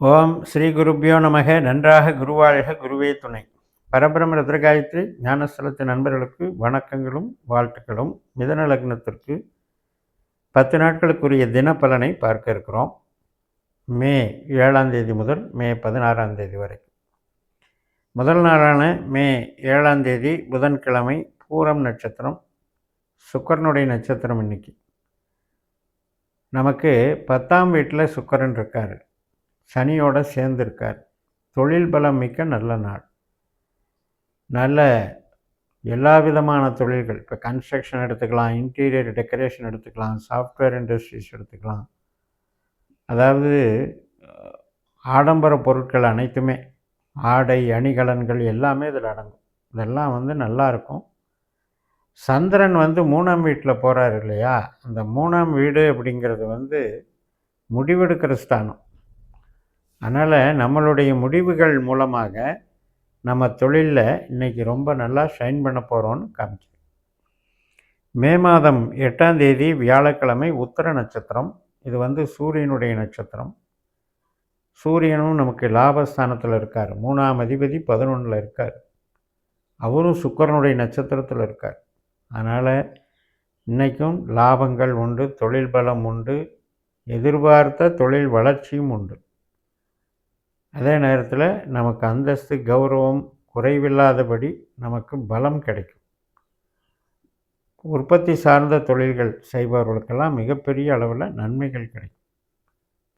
ஓம் ஸ்ரீ குருப்பியோ நமக. நன்றாக குருவாழ்க குருவே துணை. பரபிரம ரத்ரகாயத்ரி ஞானஸ்தலத்தின் நண்பர்களுக்கு வணக்கங்களும் வாழ்த்துக்களும். மிதன லக்னத்திற்கு பத்து நாட்களுக்குரிய தினப்பலனை பார்க்க இருக்கிறோம். மே ஏழாம் தேதி முதல் மே பதினாறாம் தேதி வரை. முதல் நாளான மே ஏழாம் தேதி புதன்கிழமை பூரம் நட்சத்திரம் சுக்கரனுடைய நட்சத்திரம் இன்னைக்கு. நமக்கு பத்தாம் வீட்டில் சுக்கரன் இருக்கார். சனியோட சேர்ந்துருக்கார். தொழில் பலம் மிக்க நல்ல நாள். நல்ல எல்லா விதமான தொழில்கள். இப்போ கன்ஸ்ட்ரக்ஷன் எடுத்துக்கலாம் இன்டீரியர் டெக்கரேஷன் எடுத்துக்கலாம் சாஃப்ட்வேர் இண்டஸ்ட்ரீஸ் எடுத்துக்கலாம். அதாவது ஆடம்பர பொருட்கள் அனைத்துமே ஆடை அணிகலன்கள் எல்லாமே இதில் அடங்கும். இதெல்லாம் வந்து நல்லாயிருக்கும் சந்திரன் வந்து மூணாம் வீட்டில் போகிறார் இல்லையா? அந்த மூணாம் வீடு அப்படிங்கிறது வந்து முடிவெடுக்கிற ஸ்தானம். அதனால் நம்மளுடைய முடிவுகள் மூலமாக நம்ம தொழிலில் இன்றைக்கி ரொம்ப நல்லா ஷைன் பண்ண போகிறோன்னு காமிச்சு. மே மாதம் எட்டாம் தேதி வியாழக்கிழமை உத்தர நட்சத்திரம். இது வந்து சூரியனுடைய நட்சத்திரம். சூரியனும் நமக்கு லாபஸ்தானத்தில் இருக்கார். மூணாம் அதிபதி பதினொன்றில் இருக்கார். அவரும் சுக்கரனுடைய நட்சத்திரத்தில் இருக்கார். அதனால் இன்றைக்கும் லாபங்கள் உண்டு தொழில் பலம் உண்டு எதிர்பார்த்த தொழில் வளர்ச்சியும் உண்டு. அதே நேரத்தில் நமக்கு அந்தஸ்து கௌரவம் குறைவில்லாதபடி நமக்கு பலம் கிடைக்கும். உற்பத்தி சார்ந்த தொழில்கள் செய்பவர்களுக்கெல்லாம் மிகப்பெரிய அளவில் நன்மைகள் கிடைக்கும்.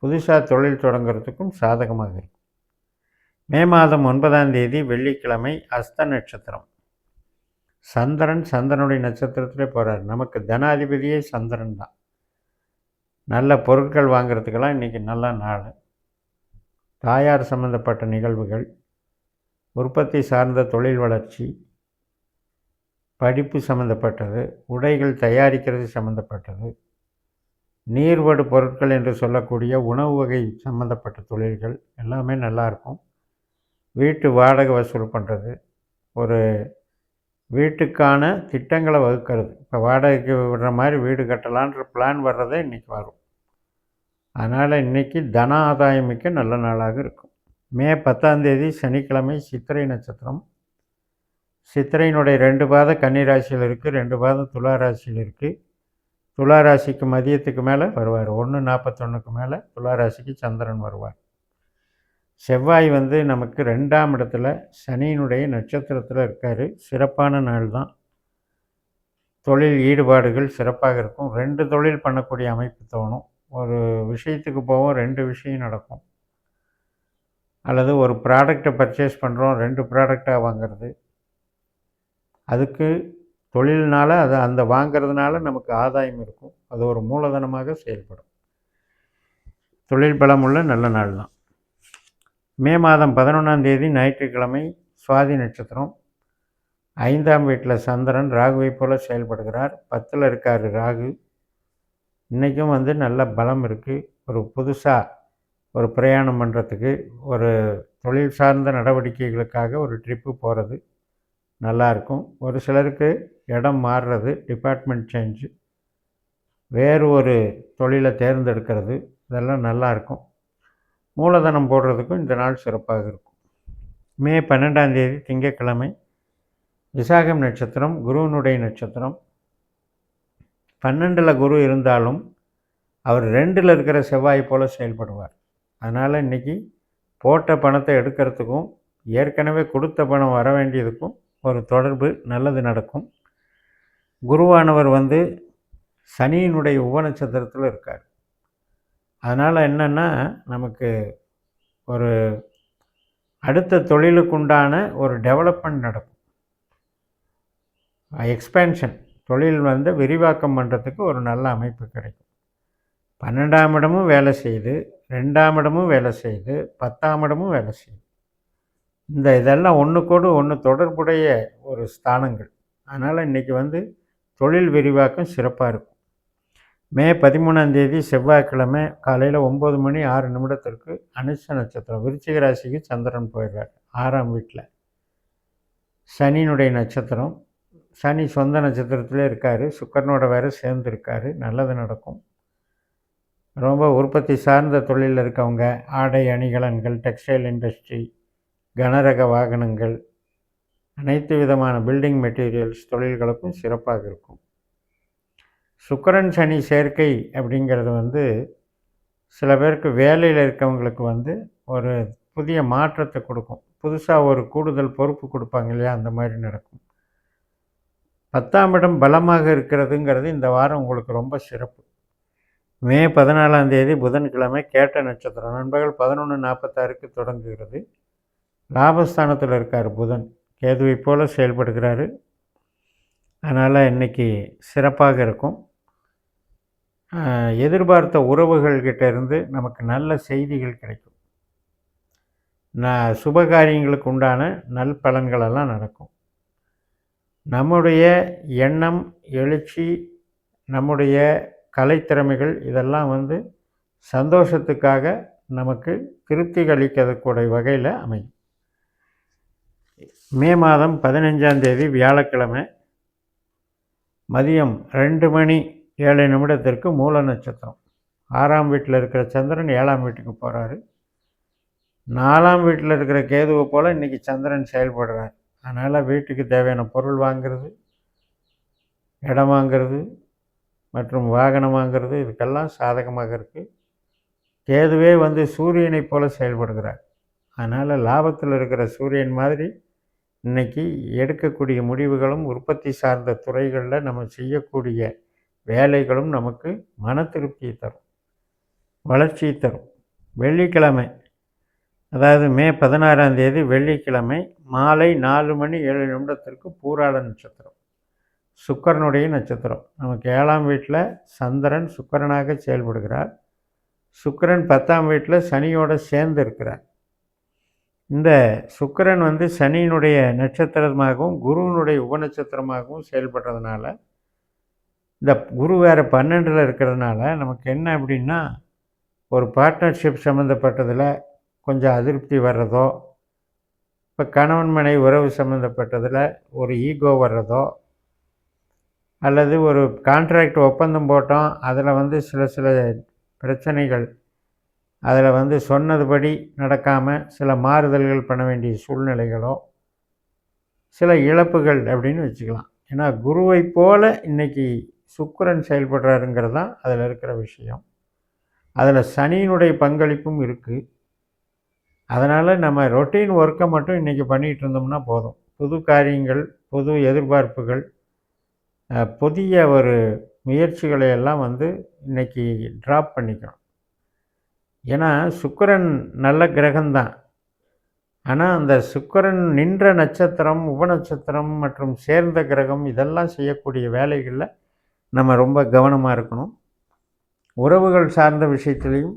புதுசாக தொழில் தொடங்குறதுக்கும் சாதகமாக இருக்கும். மே மாதம் ஒன்பதாம் தேதி வெள்ளிக்கிழமை அஸ்த நட்சத்திரம். சந்திரன் சந்திரனுடைய நட்சத்திரத்திலே போகிறார் நமக்கு தனாதிபதியே சந்திரன் தான். நல்ல பொருட்கள் வாங்குறதுக்கெல்லாம் இன்றைக்கி நல்ல நாள். தாயார் சம்பந்தப்பட்ட நிகழ்வுகள் உற்பத்தி சார்ந்த தொழில் வளர்ச்சி படிப்பு சம்மந்தப்பட்டது உடைகள் தயாரிக்கிறது சம்மந்தப்பட்டது நீர்வடு பொருட்கள் என்று சொல்லக்கூடிய உணவு வகை சம்மந்தப்பட்ட தொழில்கள் எல்லாமே நல்லாயிருக்கும் வீட்டு வாடகை வசூல் பண்ணுறது ஒரு வீட்டுக்கான திட்டங்களை வகுக்கிறது. இப்போ வாடகைக்கு விடுற மாதிரி வீடு கட்டலான்ற பிளான் வர்றதே இன்றைக்கி வரும். அதனால் இன்றைக்கி தன ஆதாயம் மிக்க நல்ல நாளாக இருக்கும். மே பத்தாந்தேதி சனிக்கிழமை சித்திரை நட்சத்திரம். சித்திரையினுடைய ரெண்டு பாதம் கன்னிராசியில் இருக்குது ரெண்டு பாதம் துலா ராசியில் இருக்குது துலா ராசிக்கு மதியத்துக்கு மேலே வருவார். ஒன்று நாற்பத்தொன்றுக்கு மேலே துலா ராசிக்கு சந்திரன் வருவார். செவ்வாய் வந்து நமக்கு ரெண்டாம் இடத்துல சனியினுடைய நட்சத்திரத்தில் இருக்கார். சிறப்பான நாள் தான். தொழில் ஈடுபாடுகள் சிறப்பாக இருக்கும். ரெண்டு தொழில் பண்ணக்கூடிய அமைப்பு தோணும். ஒரு விஷயத்துக்கு போவோம் ரெண்டு விஷயம் நடக்கும். அல்லது ஒரு ப்ராடக்டை பர்ச்சேஸ் பண்ணுறோம் ரெண்டு ப்ராடக்டாக வாங்குறது. அதுக்கு தொழில்னால் அது அந்த வாங்கிறதுனால நமக்கு ஆதாயம் இருக்கும். அது ஒரு மூலதனமாக செயல்படும். தொழில் பலமுள்ள நல்ல நாள் தான். மே மாதம் பதினொன்றாம் தேதி ஞாயிற்றுக்கிழமை சுவாதி நட்சத்திரம். ஐந்தாம் வீட்டில் சந்திரன் ராகுவை போல செயல்படுகிறார். பத்தில் இருக்கார் ராகு. இன்றைக்கும் வந்து நல்ல பலம் இருக்குது ஒரு புதுசாக ஒரு பிரயாணம் பண்ணுறதுக்கு ஒரு தொழில் சார்ந்த நடவடிக்கைகளுக்காக ஒரு ட்ரிப்பு போகிறது நல்லாயிருக்கும் ஒரு சிலருக்கு இடம் மாறுறது டிபார்ட்மெண்ட் சேஞ்சு வேறு ஒரு தொழிலை தேர்ந்தெடுக்கிறது இதெல்லாம் நல்லாயிருக்கும் மூலதனம் போடுறதுக்கும் இந்த நாள் சிறப்பாக இருக்கும். மே பன்னெண்டாம் தேதி திங்கட்கிழமை விசாகம் நட்சத்திரம் குருவினுடைய நட்சத்திரம் பன்னெண்டில் குரு இருந்தாலும் அவர் ரெண்டில் இருக்கிற செவ்வாய் போல் செயல்படுவார். அதனால் இன்றைக்கி போட்ட பணத்தை எடுக்கிறதுக்கும் ஏற்கனவே கொடுத்த பணம் வர வேண்டியதுக்கும் ஒரு தொடர்பு நல்லது நடக்கும். குருவானவர் வந்து சனியினுடைய உப நட்சத்திரத்தில் இருக்கார். அதனால் என்னென்னா நமக்கு ஒரு அடுத்த தொழிலுக்குண்டான ஒரு டெவலப்மெண்ட் நடக்கும். எக்ஸ்பேன்ஷன் தொழில் வந்து விரிவாக்கம் பண்ணுறதுக்கு ஒரு நல்ல அமைப்பு கிடைக்கும். பன்னெண்டாம் இடமும் வேலை செய்து ரெண்டாம் இடமும் வேலை செய்து பத்தாம் இடமும் வேலை செய்யுது இந்த இதெல்லாம் ஒன்றுக்கோடு ஒன்று தொடர்புடைய ஒரு ஸ்தானங்கள். அதனால் இன்றைக்கி வந்து தொழில் விரிவாக்கம் சிறப்பாக இருக்கும். மே பதிமூணாம் தேதி செவ்வாய்க்கிழமை காலையில் ஒம்பது மணி ஆறு நிமிடத்திற்கு அனுஷ நட்சத்திரம் விருச்சிக ராசிக்கு சந்திரன் போயிடுறார் ஆறாம் வீட்டில் சனியினுடைய நட்சத்திரம் சனி சொந்த நட்சத்திரத்திலே இருக்கார். சுக்கரனோட வேறு சேர்ந்துருக்காரு. நல்லது நடக்கும். ரொம்ப உற்பத்தி சார்ந்த தொழிலில் இருக்கவங்க ஆடை அணிகலன்கள் டெக்ஸ்டைல் இண்டஸ்ட்ரி கனரக வாகனங்கள் அனைத்து விதமான பில்டிங் மெட்டீரியல்ஸ் தொழில்களுக்கும் சிறப்பாக இருக்கும். சுக்கரன் சனி சேர்க்கை அப்படிங்கிறது வந்து சில பேருக்கு வேலையில் இருக்கவங்களுக்கு வந்து ஒரு புதிய மாற்றத்தை கொடுக்கும். புதுசாக ஒரு கூடுதல் பொறுப்பு கொடுப்பாங்க இல்லையா? அந்த மாதிரி நடக்கும். பத்தாம் இடம் பலமாக இருக்கிறதுங்கிறது இந்த வாரம் உங்களுக்கு ரொம்ப சிறப்பு. மே பதினாலாம் தேதி புதன்கிழமை கேட்ட நட்சத்திரம். நண்பர்கள் பதினொன்று நாற்பத்தாறுக்கு தொடங்குகிறது. லாபஸ்தானத்தில் இருக்கார் புதன். கேதுவை போல் செயல்படுகிறாரு. அதனால் இன்றைக்கி சிறப்பாக இருக்கும். எதிர்பார்த்த உறவுகள்கிட்ட இருந்து நமக்கு நல்ல செய்திகள் கிடைக்கும். நான் சுபகாரியங்களுக்கு உண்டான நல் பலன்களெல்லாம் நடக்கும். நம்முடைய எண்ணம் எழுச்சி நம்முடைய கலைத்திறமைகள் இதெல்லாம் வந்து சந்தோஷத்துக்காக நமக்கு திருப்தி அளிக்கக்கூடிய வகையில் அமையும். மே மாதம் பதினஞ்சாந்தேதி வியாழக்கிழமை மதியம் ரெண்டு மணி ஏழு நிமிடத்திற்கு மூல நட்சத்திரம். ஆறாம் வீட்டில் இருக்கிற சந்திரன் ஏழாம் வீட்டுக்கு போகிறாரு நாலாம் வீட்டில் இருக்கிற கேதுவை போல் இன்றைக்கி சந்திரன் செயல்படுறார். அதனால் வீட்டுக்கு தேவையான பொருள் வாங்கிறது இடம் வாங்கிறது மற்றும் வாகனம் வாங்கிறது இதுக்கெல்லாம் சாதகமாக இருக்குது கேதுவே வந்து சூரியனை போல் செயல்படுகிறார். அதனால் லாபத்தில் இருக்கிற சூரியன் மாதிரி இன்றைக்கி எடுக்கக்கூடிய முடிவுகளும் உற்பத்தி சார்ந்த துறைகளில் நம்ம செய்யக்கூடிய வேலைகளும் நமக்கு மன திருப்தியை தரும் வளர்ச்சியை தரும். வெள்ளிக்கிழமை அதாவது மே பதினாறாம் தேதி வெள்ளிக்கிழமை மாலை நாலு மணி ஏழு நிமிடத்திற்கு பூராட நட்சத்திரம். சுக்கரனுடைய நட்சத்திரம். நமக்கு ஏழாம் வீட்டில் சந்திரன் சுக்கரனாக செயல்படுகிறார். சுக்கரன் பத்தாம் வீட்டில் சனியோடு சேர்ந்து இருக்கிறார். இந்த சுக்கரன் வந்து சனியினுடைய நட்சத்திரமாகவும் குருவினுடைய உபநட்சத்திரமாகவும் செயல்படுறதுனால இந்த குரு வேறு பன்னெண்டில் இருக்கிறதுனால நமக்கு என்ன அப்படின்னா ஒரு பார்ட்னர்ஷிப் சம்மந்தப்பட்டதில் கொஞ்சம் அதிருப்தி வர்றதோ இப்போ கணவன் மனை உறவு சம்மந்தப்பட்டதில் ஒரு ஈகோ வர்றதோ அல்லது ஒரு கான்ட்ராக்ட் ஒப்பந்தம் போட்டோம் அதில் வந்து சில சில பிரச்சனைகள் அதில் வந்து சொன்னதுபடி நடக்காமல் சில மாறுதல்கள் பண்ண வேண்டிய சூழ்நிலைகளோ சில இழப்புகள் அப்படின்னு வச்சுக்கலாம். ஏன்னா குருவை போல் இன்றைக்கி சுக்கரன் செயல்படுறாருங்கிறது தான் அதில் இருக்கிற விஷயம். அதில் சனியினுடைய பங்களிப்பும் இருக்குது அதனால் நம்ம ரொட்டீன் ஒர்க்கை மட்டும் இன்றைக்கி பண்ணிகிட்டு இருந்தோம்னா போதும். புது காரியங்கள் புது எதிர்பார்ப்புகள் புதிய ஒரு முயற்சிகளை எல்லாம் வந்து இன்றைக்கி ட்ராப் பண்ணிக்கணும். ஏன்னா சுக்கரன் நல்ல கிரகம்தான் ஆனால் அந்த சுக்கரன் நின்ற நட்சத்திரம் உபநட்சத்திரம் மற்றும் சேர்ந்த கிரகம் இதெல்லாம் செய்யக்கூடிய வேலைகளில் நம்ம ரொம்ப கவனமாக இருக்கணும். உறவுகள் சார்ந்த விஷயத்துலேயும்